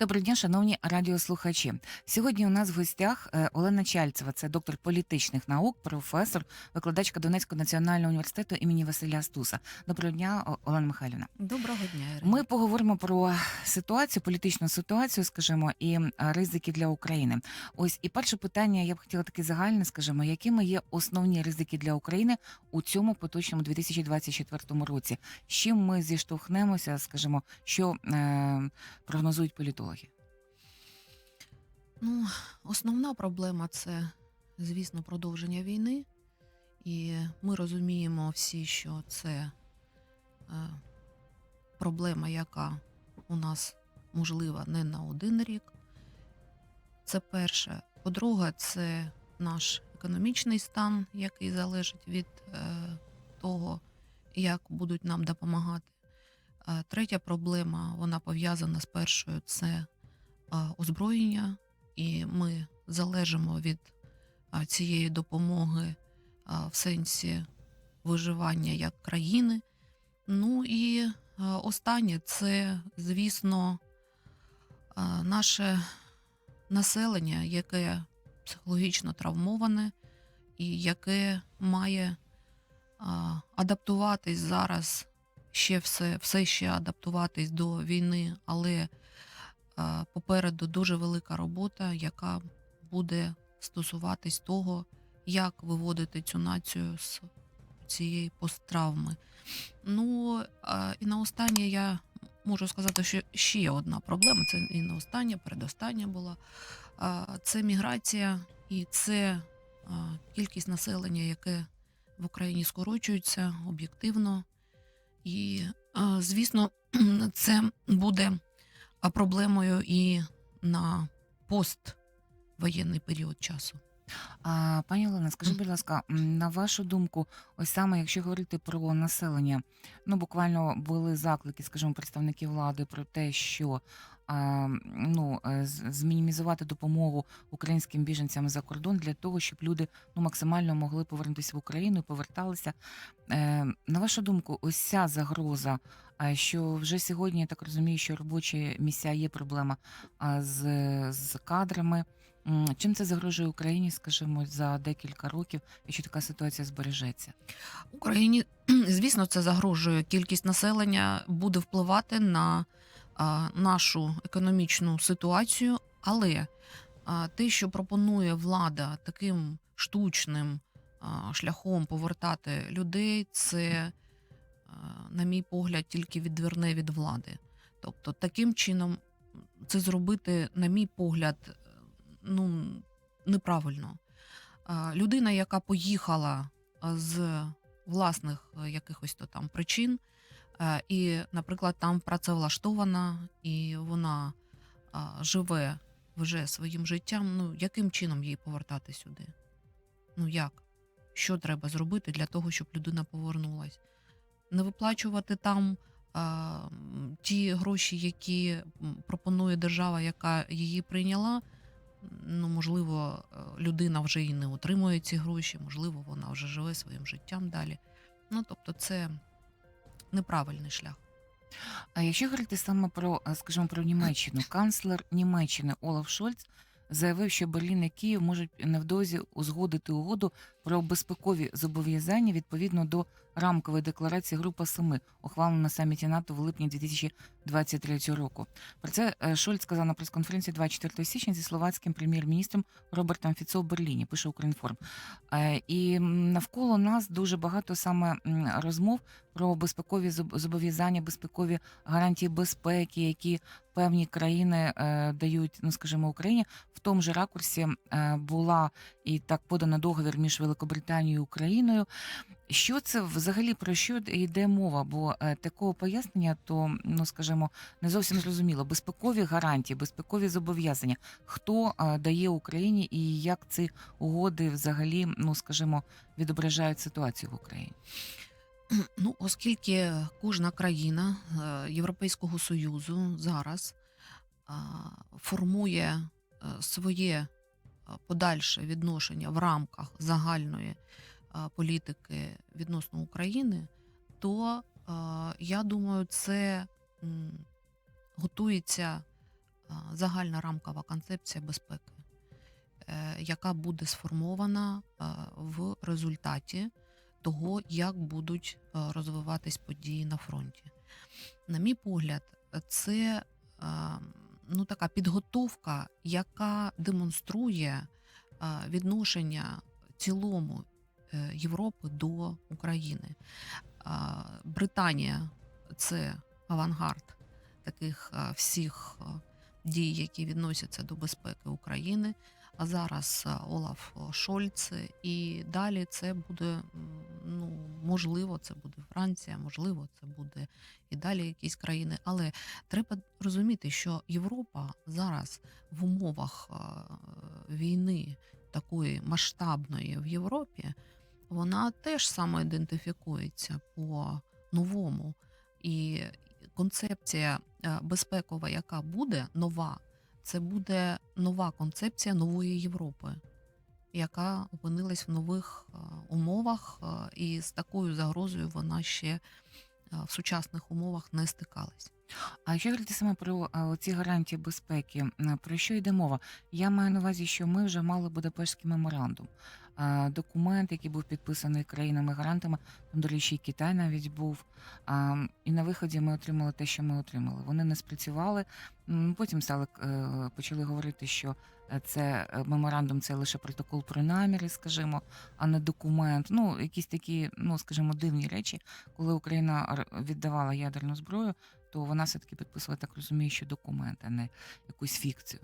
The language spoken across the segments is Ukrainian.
Доброго дня, шановні радіослухачі. Сьогодні у нас в гостях е, Олена Чальцева, це доктор політичних наук, професор, викладачка Донецького національного університету імені Василя Стуса. Доброго дня, Олена Михайлівна. Доброго дня, Ірина. Ми поговоримо про ситуацію, політичну ситуацію, скажімо, і ризики для України. Ось і перше питання, я б хотіла таке загальне, скажімо, якими є основні ризики для України у цьому поточному 2024 році? З чим ми зіштовхнемося, скажімо, що е, прогнозують політологи? Ну, основна проблема це, звісно, продовження війни. І ми розуміємо всі, що це е, проблема, яка у нас можлива не на один рік. Це перше. По-друге, це наш економічний стан, який залежить від е, того, як будуть нам допомагати. Третя проблема, вона пов'язана з першою, це озброєння, і ми залежимо від цієї допомоги в сенсі виживання як країни. Ну і останнє це, звісно, наше населення, яке психологічно травмоване і яке має адаптуватись зараз, ще все, все ще адаптуватись до війни, але а, попереду дуже велика робота, яка буде стосуватись того, як виводити цю націю з цієї посттравми. Ну а, і на останнє я можу сказати, що ще одна проблема це і не остання, передостання була. А, Це міграція і це кількість населення, яке в Україні скорочується об'єктивно. І, звісно, це буде проблемою і на поствоєнний період часу. А, пані Олена, скажіть, будь ласка, м, на вашу думку, ось саме якщо говорити про населення, ну буквально були заклики, скажімо, представників влади про те, що а, ну, е, з- змінімізувати допомогу українським біженцям за кордон для того, щоб люди ну, максимально могли повернутися в Україну і поверталися. Е, на вашу думку, ось ця загроза, а, що вже сьогодні я так розумію, що робочі місця є проблема а, з, з кадрами. Чим це загрожує Україні, скажімо, за декілька років, якщо така ситуація збережеться? Україні, звісно, це загрожує. Кількість населення буде впливати на а, нашу економічну ситуацію, але а, те, що пропонує влада таким штучним а, шляхом повертати людей, це, а, на мій погляд, тільки відверне від влади. Тобто, таким чином це зробити, на мій погляд, ну неправильно. Людина, яка поїхала з власних е, якихось то там причин, е, і, наприклад, там працевлаштована, і вона живе вже своїм життям. Ну яким чином їй повертати сюди? Ну як? Що треба зробити для того, щоб людина повернулась? Не виплачувати там а, ті гроші, які пропонує держава, яка її прийняла. Ну, можливо, е, людина вже і не отримує ці гроші, можливо, вона вже живе своїм життям далі. Ну, тобто, це неправильний шлях. А якщо говорити саме про, е, скажімо, про Німеччину, канцлер Німеччини Олаф Шольц заявив, що Берлін і Київ можуть невдовзі узгодити угоду про безпекові зобов'язання відповідно до рамкової декларації Група Семи, ухваленої на саміті НАТО в липні 2023 року. Про це е, Шольц сказав на прес-конференції 24 січня зі словацьким прем'єр-міністром Робертом Фіцо в Берліні. Пише Українформ. Е, І навколо нас дуже багато саме розмов про безпекові зобов'язання, безпекові гарантії безпеки, які певні країни е, дають, ну скажімо, Україні. В тому же ракурсі була і так подано договір між Великобританією і Україною. Що це взагалі про що йде мова? Бо е, такого пояснення, то ну скажімо, не зовсім зрозуміло. Безпекові гарантії, безпекові зобов'язання. Хто е, дає Україні і як ці угоди взагалі, ну скажімо, відображають ситуацію в Україні? Ну, оскільки кожна країна е, Європейського Союзу зараз формує своє подальше відношення в рамках загальної е, політики відносно України, то е, я думаю, це готується загальна рамкова концепція безпеки, е, яка буде сформована е, в результаті того, як будуть е, розвиватись події на фронті. На мій погляд, це е, ну, така підготовка, яка демонструє відношення цілому е, Європи до України. Британія це авангард таких всіх дій, які відносяться до безпеки України. Зараз Олаф Шольц, і далі це буде ну можливо, це буде Франція, можливо, це буде і далі якісь країни. Але треба розуміти, що Європа зараз в умовах війни такої масштабної в Європі, вона теж самоідентифікується по новому. І концепція е, безпекова, яка буде нова, це буде нова концепція нової Європи, яка опинилась в нових е, умовах, е, і з такою загрозою вона ще е, в сучасних умовах не стикалась. А якщо говорити саме про ці гарантії безпеки, про що йде мова? Я маю на увазі, що ми вже мали Будапештський меморандум, документ, який був підписаний країнами-гарантами, там, до речі, і Китай навіть був. І на виході ми отримали те, що ми отримали. Вони не спрацювали. Потім стали е, почали говорити, що е, це е, меморандум, це лише протокол про наміри, скажімо, а не документ. Ну, якісь такі, ну скажімо, дивні речі, коли Україна р- віддавала ядерну зброю то вона все-таки підписувала, так розумію, що документ, а не якусь фікцію.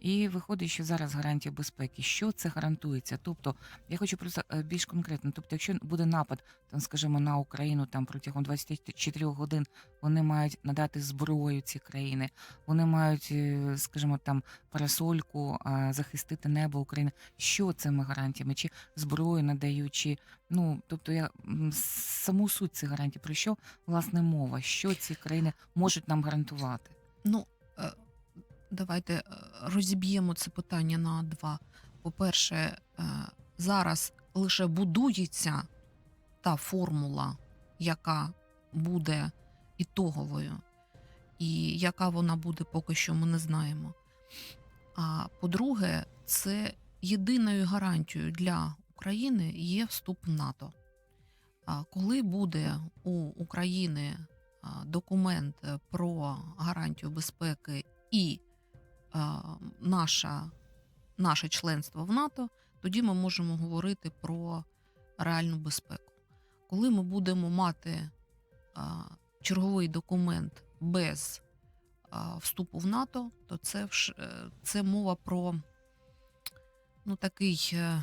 І виходить, що зараз гарантія безпеки. Що це гарантується? Тобто, я хочу просто е, більш конкретно. Тобто, якщо буде напад, там, скажімо, на Україну там протягом 24 годин вони мають надати зброю ці країни, вони мають, е, скажімо, там парасольку захистити небо України. Що цими гарантіями? Чи зброю надають, чи ну тобто я саму суть цих гарантій, про що власне мова? Що ці країни можуть нам гарантувати? Ну, давайте е, розіб'ємо це питання на два. По-перше, е, зараз лише будується та формула, яка буде ітоговою, і яка вона буде поки що, ми не знаємо. А по-друге, це єдиною гарантією для України є вступ в НАТО. Коли буде у України документ е, про гарантію безпеки і наша, наше членство в НАТО, тоді ми можемо говорити про реальну безпеку. Коли ми будемо мати а, черговий документ без а, вступу в НАТО, то це, е, це мова про ну, такий е,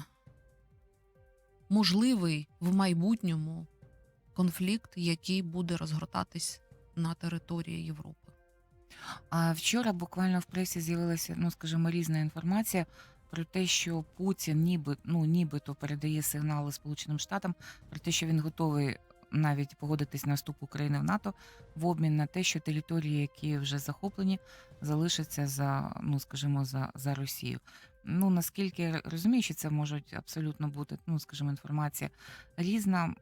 можливий в майбутньому конфлікт, який буде розгортатись на території Європи. А вчора буквально в пресі з'явилася, ну скажімо, різна інформація про те, що Путін ніби ну нібито передає сигнали Сполученим Штатам про те, що він готовий навіть погодитись на вступ України в НАТО в обмін на те, що території, які вже захоплені, залишаться за ну скажімо, за, за Росію. Ну наскільки розумію, що це можуть абсолютно бути, ну скажімо, інформація різна.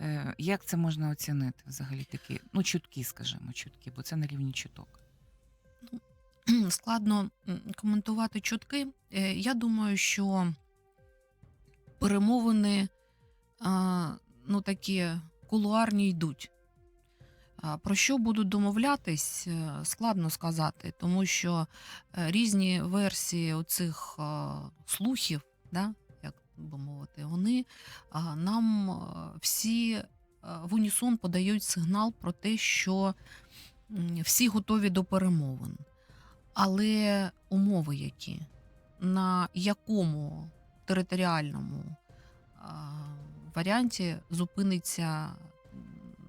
Е, Як це можна оцінити взагалі такі, ну чутки, скажімо, чутки, бо це на рівні чуток. Складно коментувати чутки. Е, Я думаю, що перемовини ну, такі кулуарні йдуть. Про що будуть домовлятись, е, складно сказати, тому що різні версії оцих слухів, да, би мовити, вони нам всі в унісон подають сигнал про те, що всі готові до перемовин. Але умови які? На якому територіальному варіанті зупиниться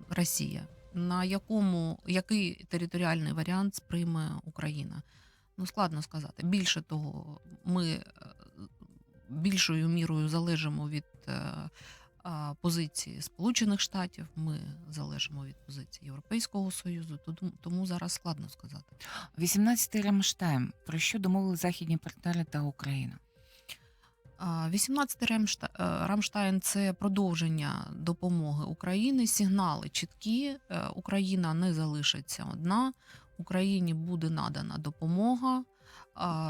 Росія? На якому який територіальний варіант сприйме Україна? Ну, складно сказати. Більше того, ми е, більшою мірою залежимо від е, позиції Сполучених Штатів, ми залежимо від позиції Європейського Союзу, тому, зараз складно сказати. 18-й Рамштайн. Про що домовили західні партнери та Україна? А, 18-й е, Рамштайн це продовження допомоги Україні. Сигнали чіткі. е, Україна не залишиться одна. Україні буде надана допомога.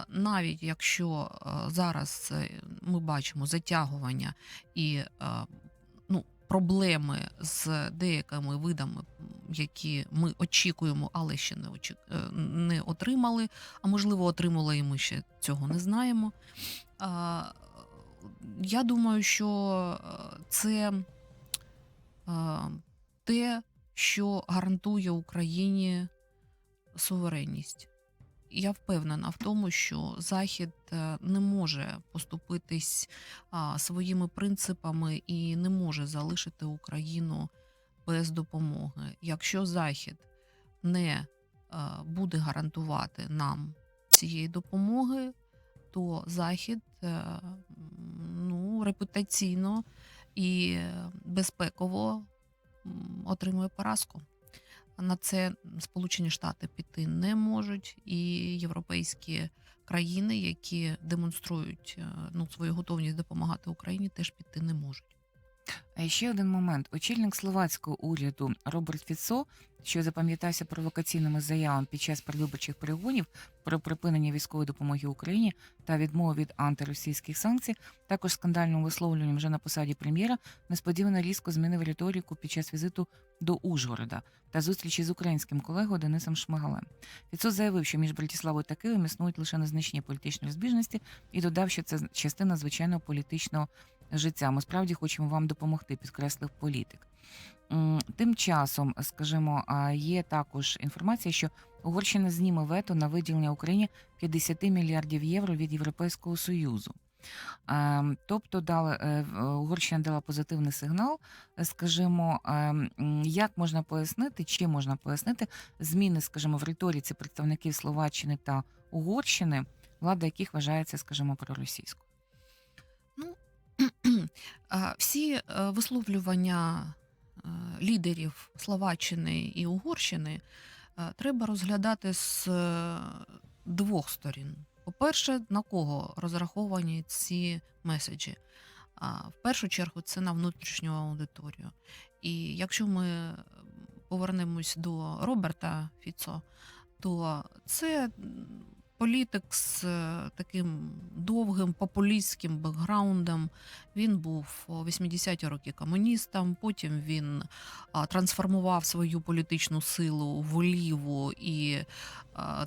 Навіть якщо зараз е, ми бачимо затягування і ну, проблеми з деякими видами, які ми очікуємо, але ще не, очі... е, не отримали, а можливо, отримали, і ми ще цього не знаємо. Я думаю, що е, це те, що гарантує Україні суверенність. Я впевнена в тому, що Захід е, не може поступитись своїми принципами і не може залишити Україну без допомоги. Якщо Захід не е, буде гарантувати нам цієї допомоги, то Захід е, ну, репутаційно і безпеково отримує поразку. На це Сполучені Штати піти не можуть, і європейські країни, які демонструють е, ну, свою готовність допомагати Україні, теж піти не можуть. А ще один момент. Очільник словацького уряду Роберт Фіцо, що запам'ятався провокаційними заявами під час передвиборчих перегонів про припинення військової допомоги Україні та відмову від антиросійських санкцій, також скандальним висловлюванням вже на посаді прем'єра, несподівано різко змінив риторику під час візиту до Ужгорода та зустрічі з українським колегою Денисом Шмигалем. Фіцо заявив, що між Братиславою та Києвом існують лише незначні політичні розбіжності, і додав, що це частина звичайного політичного життя. Ми справді хочемо вам допомогти, підкреслив політик. Тим часом, скажімо, є також інформація, що Угорщина зніме вето на виділення Україні 50 мільярдів євро від Європейського союзу. Ем, Тобто дали е, Угорщина дала позитивний сигнал. Е, Скажімо, ем, як можна пояснити, чи можна пояснити зміни, скажімо, в риториці представників Словаччини та Угорщини, влада яких вважається, скажімо, проросійською. Всі е, висловлювання е, лідерів Словаччини і Угорщини е, треба розглядати з двох сторін. По-перше, на кого розраховані ці меседжі? В першу чергу це на внутрішню аудиторію. І якщо ми повернемось до Роберта Фіцо, то це політик з е, таким довгим популістським бекграундом. Він був у 80-ті роки комуністом, потім він трансформував свою політичну силу в ліву і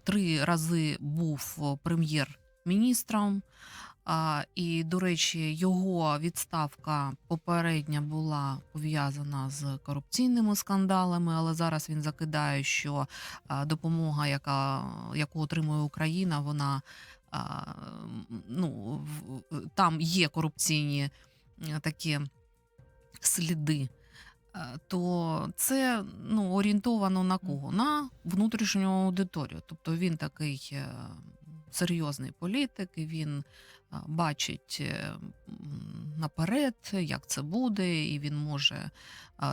три рази був прем'єр-міністром. А, і, до речі, його відставка попередня була пов'язана з корупційними скандалами, але зараз він закидає, що а, допомога, яка, яку отримує Україна, вона а, ну, там є корупційні е, такі сліди. Е, То це ну, орієнтовано на кого? На внутрішню аудиторію. Тобто він такий е, серйозний політик, і він бачить е, наперед, як це буде, і він може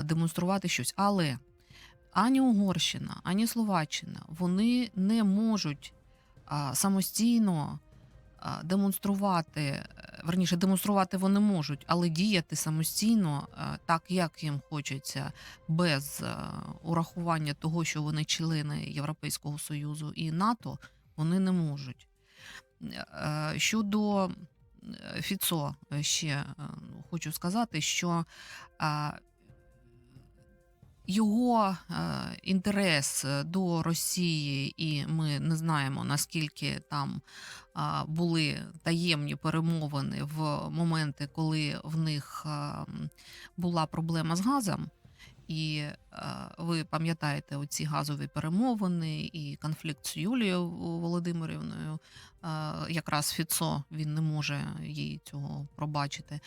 демонструвати щось. Але ані Угорщина, ані Словаччина вони не можуть самостійно демонструвати, е, верніше, демонструвати вони можуть, але діяти самостійно, так як їм хочеться, без е, урахування того, що вони члени Європейського Союзу і НАТО, вони не можуть. Е, Щодо е, Фіцо, е, ще е, хочу сказати, що його інтерес до Росії, і ми не знаємо наскільки там були таємні перемовини в моменти, коли в них була проблема з газом. І ви пам'ятаєте оці газові перемовини і конфлікт з Юлією Володимирівною. Е, якраз Фіцо він не може їй цього пробачити.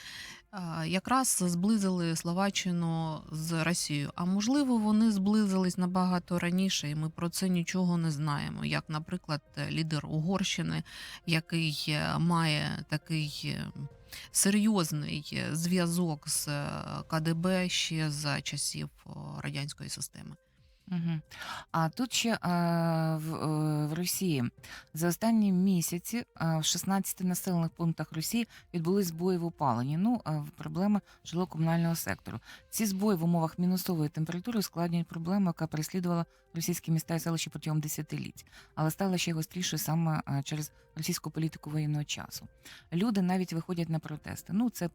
Е, якраз зблизили Словаччину з Росією. А можливо, вони зблизились набагато раніше, і ми про це нічого не знаємо. Як, наприклад, лідер Угорщини, який е, має такий. Серйозний зв'язок з КДБ ще за часів радянської системи. Угу. А тут ще а, в, е, в Росії за останні місяці а, в 16 населених пунктах Росії відбулись збої в опаленні. Ну, е, проблеми жило-комунального сектору. Ці збої в умовах мінусової температури ускладнюють проблему, яка переслідувала російські міста і селища протягом десятиліть, але стало ще гостріше саме е, через російську політику воєнного часу. Люди навіть виходять на протести. Ну, це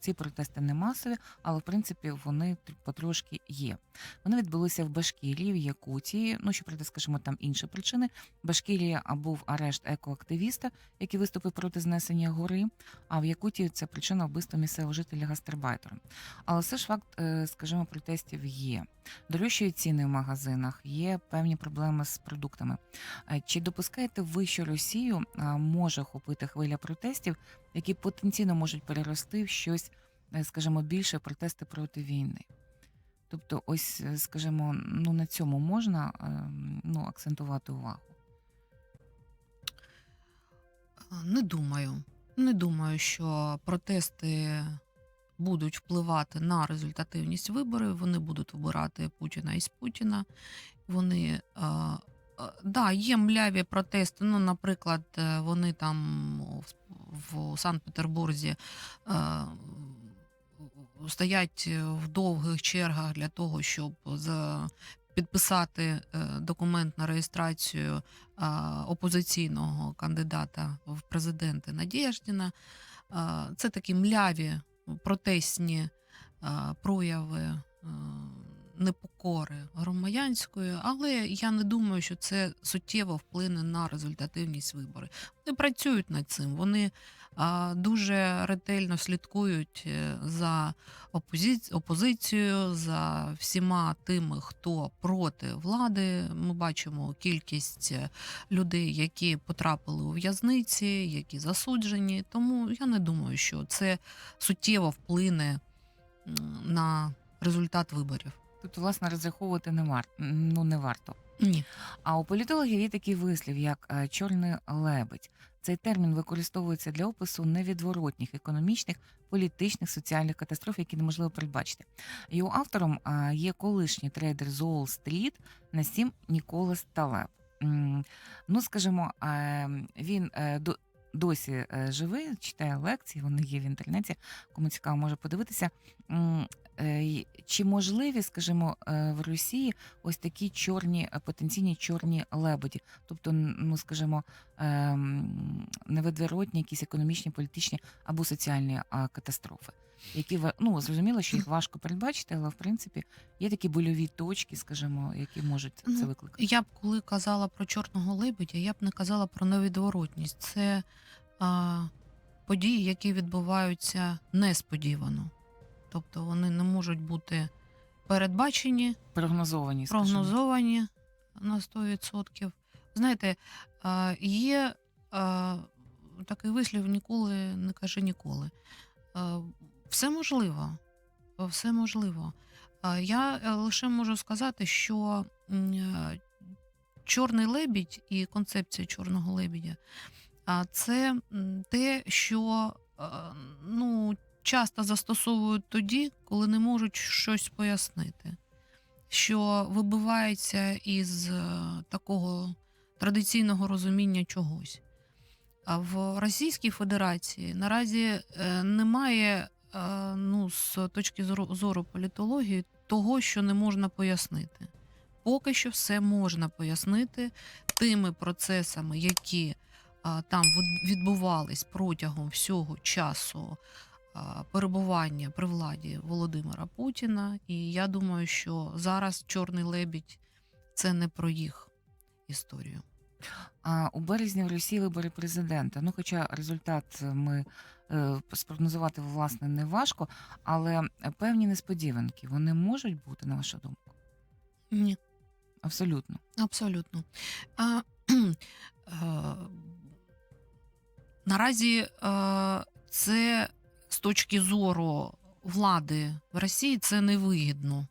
ці протести не масові, але в принципі вони потрошки є. Вони відбулися в Башкірії, в Якутії. Ну, щоправда, скажімо, там інші причини. Башкірія був арешт екоактивіста, який виступив проти знесення гори. А в Якутії це причина вбивства місцевого жителя гастарбайтера. Але все ж факт, е, скажімо, протестів є. Дорожчі ціни в магазинах, є певні проблеми з продуктами. Е, Чи допускаєте ви, що Росію може охопити хвиля протестів, які потенційно можуть перерости в щось, е, скажімо, більше протести проти війни? Тобто, ось, е, скажімо, ну на цьому можна е, ну, акцентувати увагу. Не думаю. Не думаю, що протести будуть впливати на результативність виборів. Вони будуть вибирати Путіна із Путіна. Вони е, е, да, є мляві протести. Ну, наприклад, е, вони там в, Санкт-Петербурзі стоять в довгих чергах для того, щоб підписати документ на реєстрацію опозиційного кандидата в президенти Надєждіна. Це такі мляві протестні а, прояви а, непокори громадянської, але я не думаю, що це суттєво вплине на результативність виборів. Вони працюють над цим. Вони дуже ретельно слідкують е, за опозиці- опозицією, за всіма тими, хто проти влади. Ми бачимо кількість е, людей, які потрапили у в'язниці, які засуджені. Тому я не думаю, що це суттєво вплине на результат виборів. Тобто, власне, розраховувати не варто. Ну, не варто. Ні. А у політологів є такий вислів, як е, чорний лебедь. Цей термін використовується для опису невідворотніх економічних, політичних, соціальних катастроф, які неможливо передбачити. Його автором є колишній трейдер з Уолл-стріт Насім Ніколас Талеб. Ну, скажімо, він е, досі е, живий, читає лекції, вони є в інтернеті. Кому цікаво, може подивитися. Е, Чи можливі, скажімо, е, в Росії ось такі чорні потенційні чорні лебеді, тобто, ну скажімо, ем, невидворотні якісь економічні, політичні або соціальні катастрофи, які ну зрозуміло, що їх важко передбачити, але в принципі є такі больові точки, скажімо, які можуть це Ну, викликати. Я б коли казала про чорного лебедя, я б не казала про невідворотність. Це а, події, які відбуваються несподівано. Тобто вони не можуть бути передбачені, Прогнозовані, скажімо. прогнозовані на 100%. Знаєте, а, є а, такий вислів ніколи не кажи ніколи. Все можливо. Все можливо. Я е, лише можу сказати, що е, чорний лебідь і концепція чорного лебідя це те, що е, ну, часто застосовують тоді, коли не можуть щось пояснити, що вибивається із е, такого традиційного розуміння чогось. А в Російській Федерації наразі е, немає, е, ну, з точки зору, зору політології, того, що не можна пояснити. Поки що все можна пояснити тими процесами, які там відбувались протягом всього часу перебування при владі Володимира Путіна. І я думаю, що зараз Чорний лебідь це не про їх історію. А у березні в Росії вибори президента. Ну, хоча результат ми е, спрогнозувати власне не важко, але певні несподіванки вони можуть бути, на вашу думку? Ні, Абсолютно. абсолютно. А, кхм, е, наразі е, це з точки зору влади в Росії це невигідно.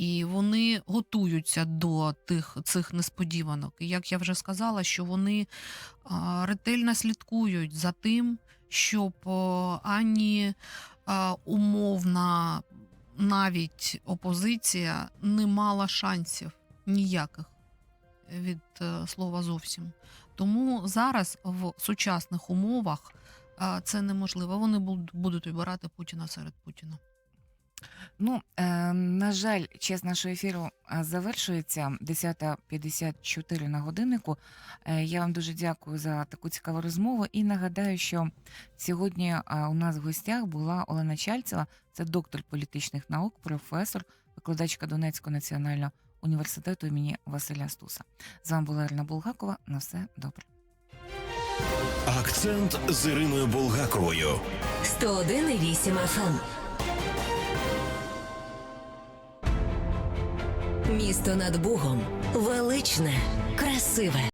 І вони готуються до тих цих несподіванок. І як я вже сказала, що вони ретельно слідкують за тим, щоб ані умовна навіть опозиція не мала шансів ніяких від е, слова зовсім. Тому зараз в сучасних умовах це неможливо. Вони буд- будуть вибирати Путіна серед Путіна. Ну, е, на жаль, час нашого ефіру е, завершується 10.54 на годиннику. Е, я вам дуже дякую за таку цікаву розмову і нагадаю, що сьогодні е, у нас в гостях була Олена Чальцева, це доктор політичних наук, професор, викладачка Донецького національного університету імені Василя Стуса. З вами була Ірина Булгакова. На все добре. Акцент з Іриною Булгаковою. 101,8 FM. Місто над Бугом. Величне, красиве.